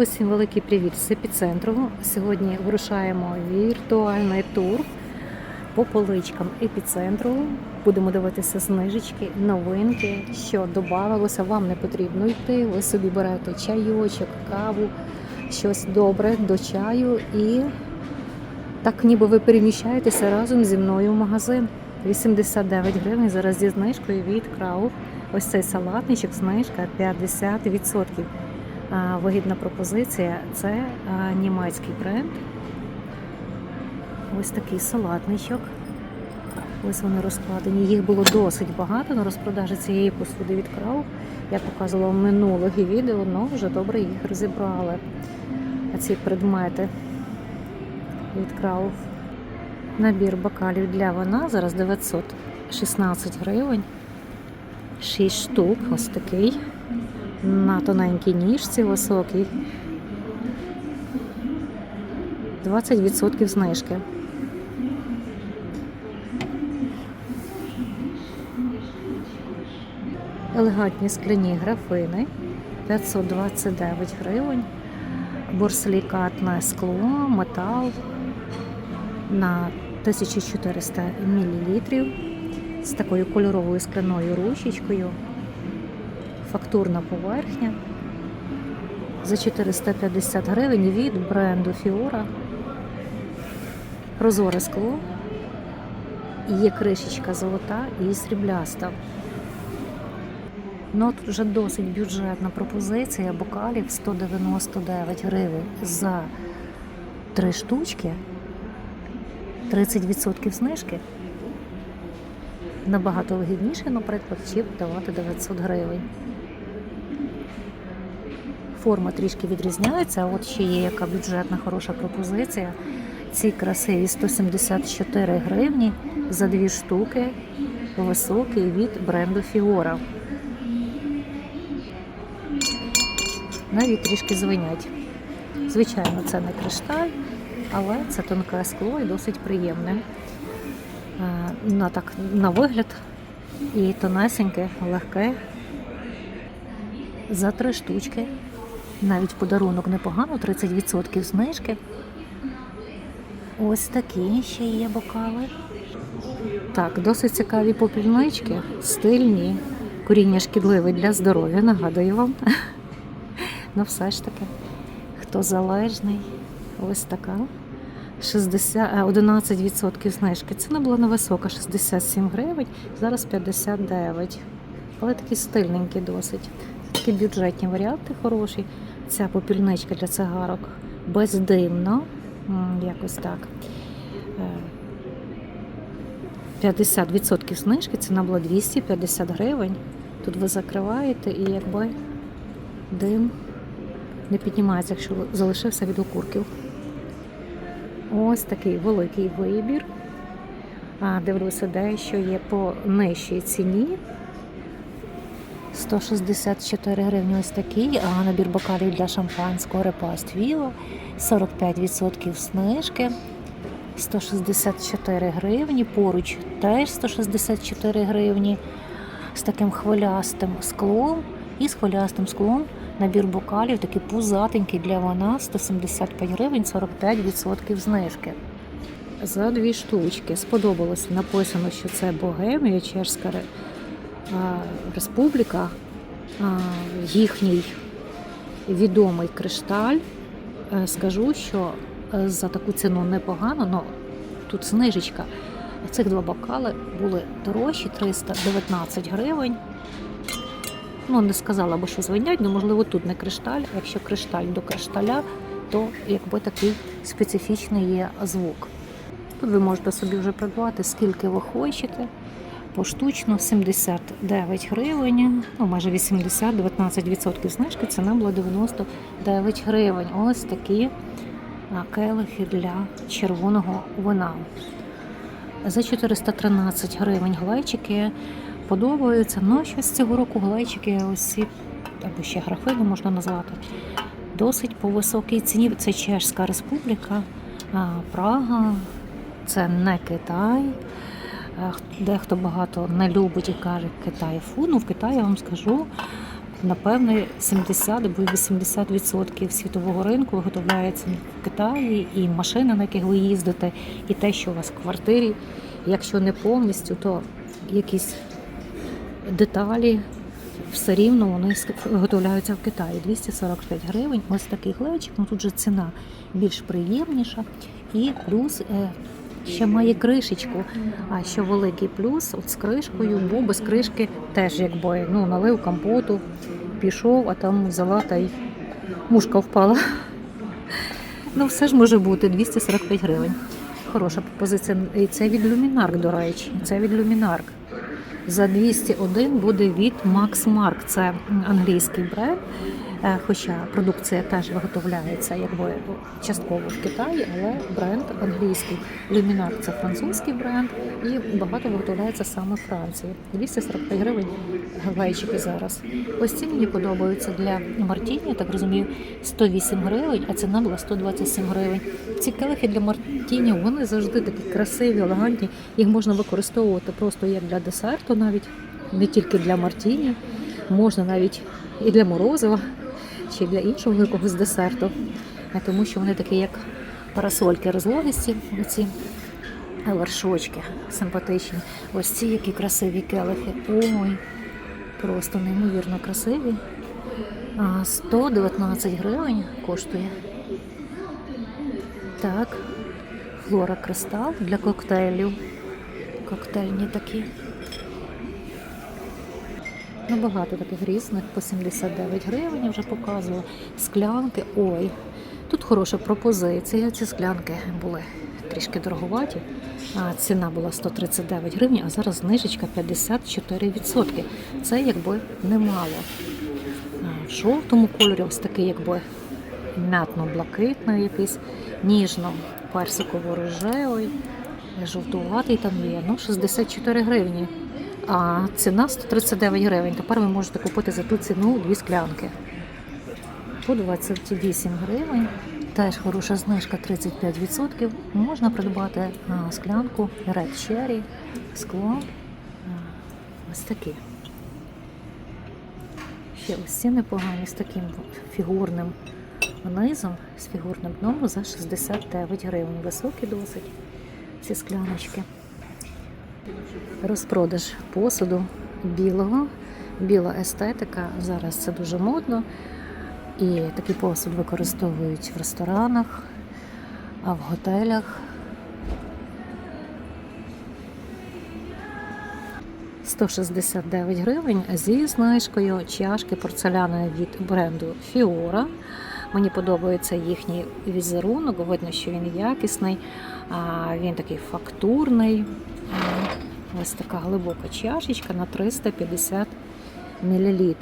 Усім великий привіт з епіцентру. Сьогодні вирушаємо віртуальний тур по поличкам епіцентру. Будемо дивитися знижечки, новинки, що додавалося. Вам не потрібно йти. Ви собі берете чайочок, каву, щось добре до чаю і так ніби ви переміщаєтеся разом зі мною в магазин. 89 гривень зараз зі знижкою від Крауф. Ось цей салатничок, знижка 50%. Вигідна пропозиція це німецький бренд. Ось такий салатничок. Ось вони розкладені. Їх було досить багато на розпродажі цієї посуди від Крауф. Я показувала в минулих відео, але вже добре їх розібрали. А ці предмети від Крауф. Набір бокалів для вина зараз 916 гривень. 6 штук, ось такий. На тоненькій ніжці високий. 20% знижки. Елегантні скляні графини 529 гривень. Борселікатне скло, метал на 1400 мл з такою кольоровою скляною ручечкою. Фактурна поверхня за 450 гривень від бренду Fiora. Прозоре скло. Є кришечка золота і срібляста. Ну, тут вже досить бюджетна пропозиція бокалів 199 гривень за три штучки. 30% знижки. Набагато вигідніше, наприклад, чіп давати 900 гривень. Форма трішки відрізняється, от ще є яка бюджетна хороша пропозиція. Ці красиві 174 гривні за дві штуки високий від бренду Fiora. Навіть трішки звинять. Звичайно, це не кришталь, але це тонке скло і досить приємне. Е, На, так, на вигляд і тонесеньке, легке. За три штучки. Навіть подарунок непогано, 30% знижки. Ось такі ще є бокали. Так, досить цікаві попільнички, стильні, коріння шкідливе для здоров'я, нагадую вам. Ну, все ж таки, хто залежний, ось така. 60, е, 11% знижки. Ціна була невисока, 67 гривень, зараз 59. Але такі стильненькі досить. Такі бюджетні варіанти хороші. Ця попільничка для цигарок бездимно. Якось так. Е, 50% знижки, ціна була 250 гривень. Тут ви закриваєте і якби дим не піднімається, якщо залишився від окурків. Ось такий великий вибір. Дивлюся, дещо є по нижчій ціні. 164 гривні ось такий, а набір бокалів для шампанського репаст Віло 45% знижки. 164 гривні. Поруч теж 164 гривні з таким хвилястим склом і з хвилястим склом набір бокалів, такий пузатенький для вона 175 гривень, 45% знижки. За дві штучки сподобалося. Написано, що це Богемія, Чешська Ре- Республіка, їхній відомий кришталь. Е, Скажу, що е, за таку ціну непогано, але тут знижечка. Цих два бокали були дорожчі 319 гривень. Ну, не сказала би, що звинять, але можливо тут не кришталь. а Якщо кришталь до кришталя, то якби такий специфічний є звук. Тут ви можете собі вже придбати, скільки ви хочете. Поштучно 79 гривень, ну майже 80, 19% знижки, ціна була 99 гривень. Ось такі келихи для червоного вина. За 413 гривень глечики подобаються. Ну, щось цього року глечики, ось або ще графини можна назвати, досить по високій ціні. Це Чешська Республіка, Прага, це не Китай. Дехто багато не любить і каже Китай фу. Ну в Китаї я вам скажу, напевне 70 або 80% світового ринку виготовляється в Китаї, і машини, на яких ви їздите, і те, що у вас в квартирі. Якщо не повністю, то якісь деталі все рівно вони виготовляються в Китаї. 245 гривень. Ось такий глечик. Ну тут же ціна більш приємніша. І плюс е, ще має кришечку. А що великий плюс, от з кришкою, бо без кришки теж якби ну, налив компоту, пішов, а там взяла та й мушка впала. Ну, все ж може бути 245 гривень. Хороша пропозиція. І це від Люмінарк, до речі. Це від Люмінарк. За 201 буде від Max Mark. Це англійський бренд. Е, Хоча продукція теж виготовляється якби частково в Китаї, але бренд англійський. Luminar – це французький бренд і багато виготовляється саме в Франції. 245 гривень глечики зараз. Ось ці мені подобаються для Мартіні, я так розумію, 108 гривень, а ціна була 127 гривень. Ці келихи для Мартіні вони завжди такі красиві, елегантні. Їх можна використовувати просто як для десерту, навіть не тільки для Мартіні, можна навіть і для морозива чи для іншого якогось десерту, тому що вони такі, як парасольки розлогісті, оці вершочки симпатичні. Ось ці які красиві келихи. Ой, просто неймовірно красиві. 119 гривень коштує. Так, флора кристал для коктейлів. Коктейльні такі. Ну, багато таких різних по 79 гривень я вже показувала. Склянки. Ой, тут хороша пропозиція. Ці склянки були трішки дороговаті. А ціна була 139 гривень, а зараз знижечка 54%. Це якби немало. В жовтому кольорі ось такий, якби мятно-блакитний якийсь, ніжно-персиково-рожевий, жовтуватий там є. Ну, 64 гривні. А ціна 139 гривень. Тепер ви можете купити за ту ціну дві склянки. По 28 гривень. Теж хороша знижка 35%. Можна придбати склянку Red Cherry, скло. Ось такі. Ще ось ці непогані з таким фігурним низом, з фігурним дном за 69 гривень. Високі досить ці скляночки розпродаж посуду білого, біла естетика. Зараз це дуже модно. І такий посуд використовують в ресторанах, а в готелях. 169 гривень зі знижкою чашки порцеляної від бренду Fiora. Мені подобається їхній візерунок, видно, що він якісний, він такий фактурний. Ось така глибока чашечка на 350 мл.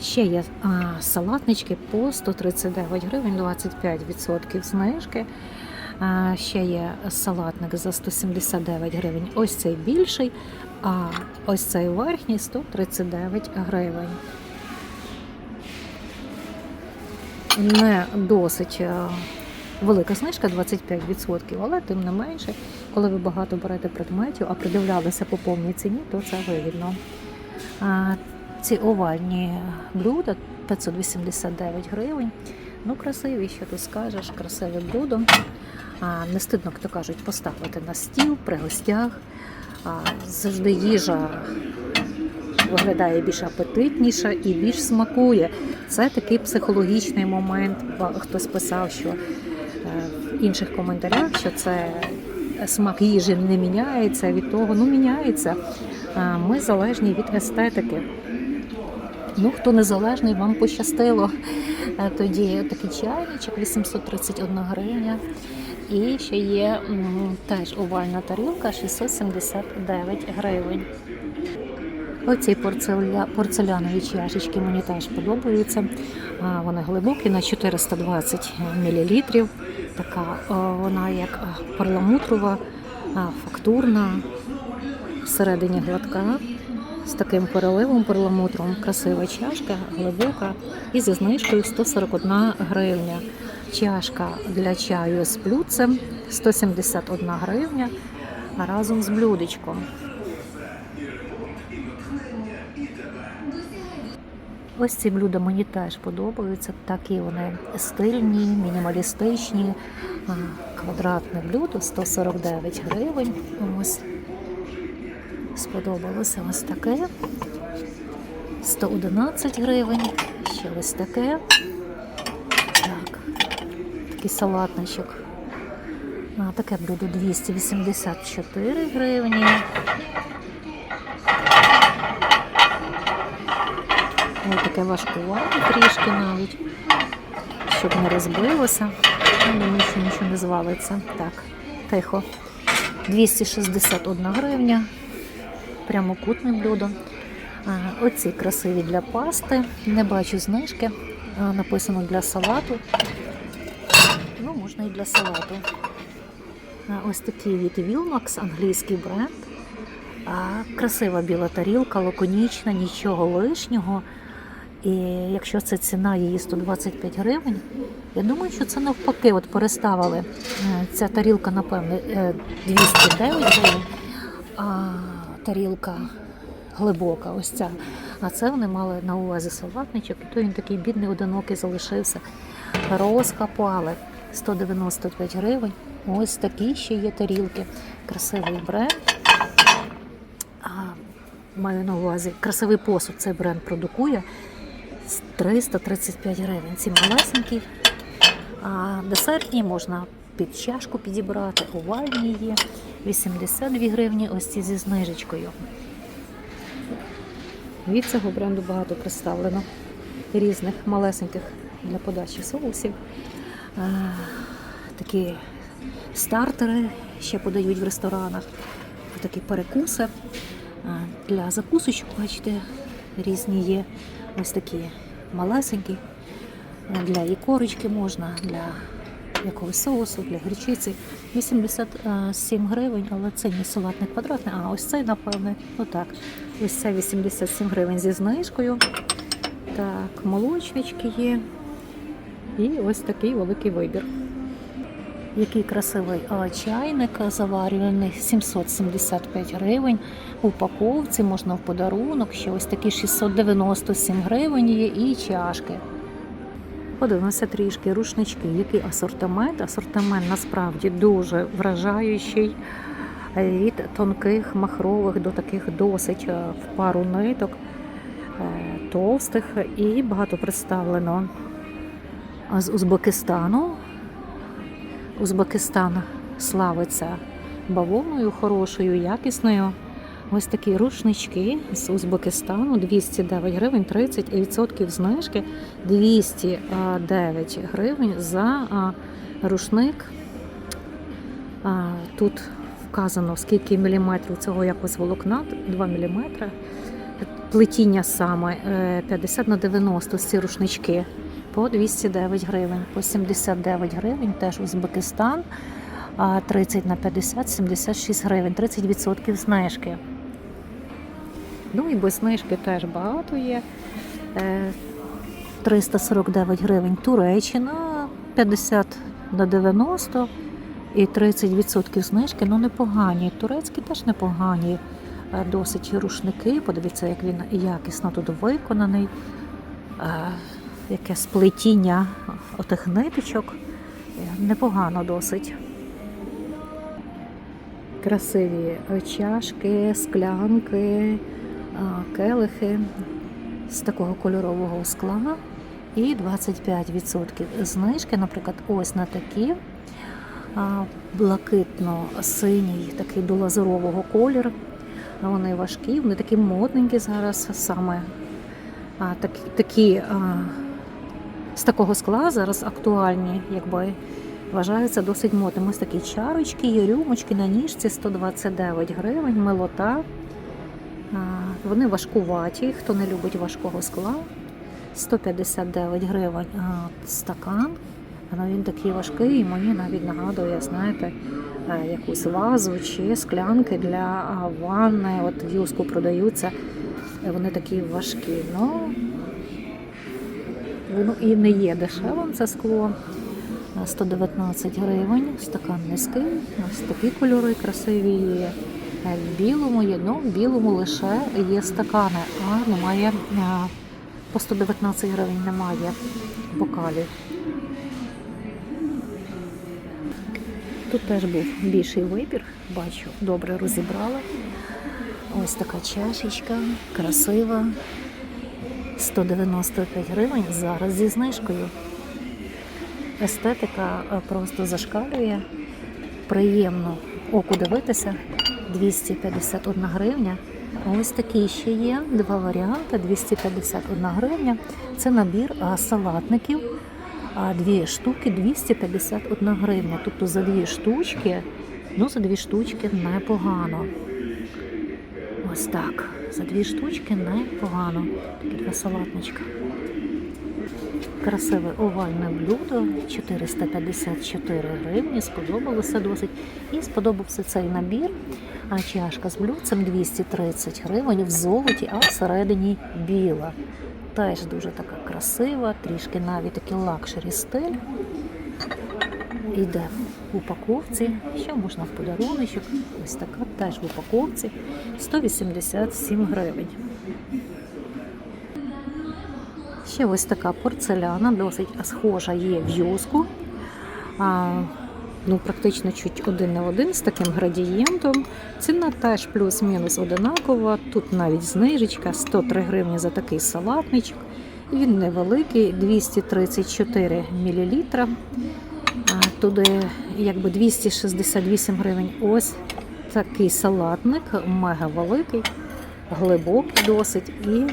Ще є а, салатнички по 139 гривень, 25% знижки. А, ще є салатник за 179 гривень. Ось цей більший, а ось цей верхній 139 гривень. Не досить е, велика знижка 25%, але тим не менше, коли ви багато берете предметів, а придивлялися по повній ціні, то це вигідно. А, ці овальні блюда 589 гривень. Ну, красиві, що тут скажеш, красиве блюдо. А, не стидно, як то кажуть, поставити на стіл при гостях. А, завжди їжа виглядає більш апетитніша і більш смакує. Це такий психологічний момент. Хтось писав, що інших коментарях, що це смак їжі не міняється від того, ну міняється. Ми залежні від естетики. Ну, хто незалежний, вам пощастило. Тоді такий чайничок 831 гривня. І ще є теж овальна тарілка 679 гривень. Оці порцеля... порцелянові чашечки мені теж подобаються. Вони глибокі на 420 мл. Така вона як перламутрова, фактурна, всередині гладка, з таким переливом перламутром. Красива чашка, глибока і зі знижкою 141 гривня. Чашка для чаю з блюдцем 171 гривня разом з блюдечком. Ось ці блюда мені теж подобаються. Такі вони стильні, мінімалістичні. Квадратне блюдо 149 гривень. Ось сподобалося ось таке. 111 гривень. Ще ось таке. Так, такий салатничок. Таке блюдо 284 гривні. Ось таке важкувате трішки навіть, щоб не розбилося. Думаю, що нічого не звалиться. Так, тихо. 261 гривня. Прямокутне блюдо. Оці красиві для пасти. Не бачу знижки. Написано для салату. Ну, можна і для салату. Ось такий від Wilmax, англійський бренд. Красива біла тарілка, лаконічна, нічого лишнього. І якщо це ціна її 125 гривень, я думаю, що це навпаки, от переставили. Е, Ця тарілка, напевне, е, 209 гривень, а тарілка глибока, ось ця. А це вони мали на увазі салатничок, і то він такий бідний, одинокий залишився. Розкопали 195 гривень. Ось такі ще є тарілки. Красивий бренд. Маю на увазі красивий посуд цей бренд продукує. 335 гривень. Ці малесенькі. А десертні можна під чашку підібрати, овальні є. 82 гривні, ось ці зі знижечкою. Від цього бренду багато представлено різних малесеньких для подачі соусів. Такі стартери ще подають в ресторанах. Такі перекуси. Для закусочок, бачите, різні є. Ось такі малесенькі. Для ікорочки можна, для якогось соусу, для гречиці. 87 гривень, але це не салатний квадратний, а ось цей, напевне, отак. Ось це 87 гривень зі знижкою. Так, молочнички є. І ось такий великий вибір. Який красивий чайник заварюваний 775 гривень. У упаковці можна в подарунок. Ще ось такі 697 гривень є і чашки. Подивимося трішки рушнички, який асортимент. Асортимент насправді дуже вражаючий. Від тонких махрових до таких досить е, в пару ниток, е, товстих і багато представлено з Узбекистану. Узбекистан славиться бавовною хорошою, якісною. Ось такі рушнички з Узбекистану 209 гривень, 30% знижки, 209 гривень за рушник. Тут вказано, скільки міліметрів цього якось волокна, 2 міліметри. Плетіння саме е, 50 на 90 ці рушнички по 209 гривень, по 79 гривень, теж Узбекистан, а 30 на 50 76 гривень, 30% знижки. Ну і без знижки теж багато є. Е, 349 гривень Туреччина, 50 на 90 і 30% знижки. Ну непогані. Турецькі теж непогані. Е, Досить рушники. Подивіться, як він якісно тут виконаний. Е, Яке сплетіння отих ниточок. Е, Непогано досить. Красиві чашки, склянки, келихи з такого кольорового скла. І 25% знижки, наприклад, ось на такі блакитно-синій, такий до лазурового кольору. Вони важкі, вони такі модненькі зараз саме. Такі, такі з такого скла зараз актуальні, якби вважаються досить модними. Ось такі чарочки, є рюмочки на ніжці 129 гривень, милота. Вони важкуваті, хто не любить важкого скла. 159 гривень стакан. Ну, він такий важкий, і мені навіть нагадує, знаєте, е, якусь вазу чи склянки для ванни. От в юску продаються. Вони такі важкі. Ну, воно і не є дешевим це скло. Е, 119 гривень, стакан низький, ось такі кольори красиві є. Е, В білому є, ну в білому лише є стакани, а немає е, По 119 гривень немає бокалів. Тут теж був більший вибір, бачу, добре розібрала. Ось така чашечка, красива. 195 гривень зараз зі знижкою. Естетика е, просто зашкалює. Приємно оку дивитися. 251 гривня. Ось такі ще є. Два варіанти. 251 гривня. Це набір салатників. А дві штуки 251 гривня. Тобто за дві штучки, ну за дві штучки непогано. Ось так. За дві штучки непогано. Такі два салатничка. Красиве овальне блюдо 454 гривні. Сподобалося досить. І сподобався цей набір. А чашка з блюдцем 230 гривень в золоті, а всередині біла. Теж дуже така красива, трішки навіть такий лакшері стиль. Іде в упаковці, що можна в подаруночок. Ось така теж в упаковці 187 гривень. Ще ось така порцеляна, досить схожа є в юску. А, ну, практично чуть один на один з таким градієнтом. Ціна теж плюс-мінус одинакова. Тут навіть знижечка 103 гривні за такий салатничок. Він невеликий, 234 мл. Туди якби 268 гривень. Ось такий салатник, мега великий, глибокий досить. І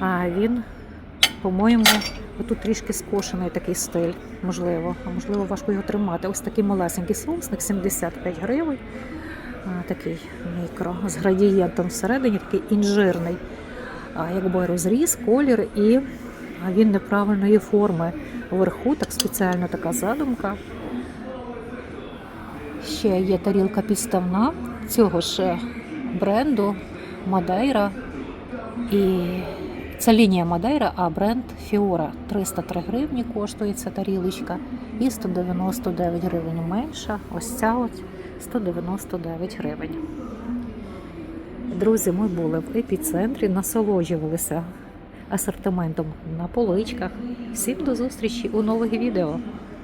а, він по-моєму, тут трішки скошений такий стиль, можливо, а можливо, важко його тримати. Ось такий малесенький соусник, 75 гривень. Такий мікро з градієнтом всередині, такий інжирний, а, якби розріз, колір, і він неправильної форми. Вверху так спеціально така задумка. Ще є тарілка підставна цього ж бренду Мадейра. І це лінія Мадейра, а бренд Фіора 303 гривні коштує ця тарілочка і 199 гривень менша. Ось ця от 199 гривень. Друзі, ми були в епіцентрі, насолоджувалися асортиментом на поличках. Всім до зустрічі у нових відео.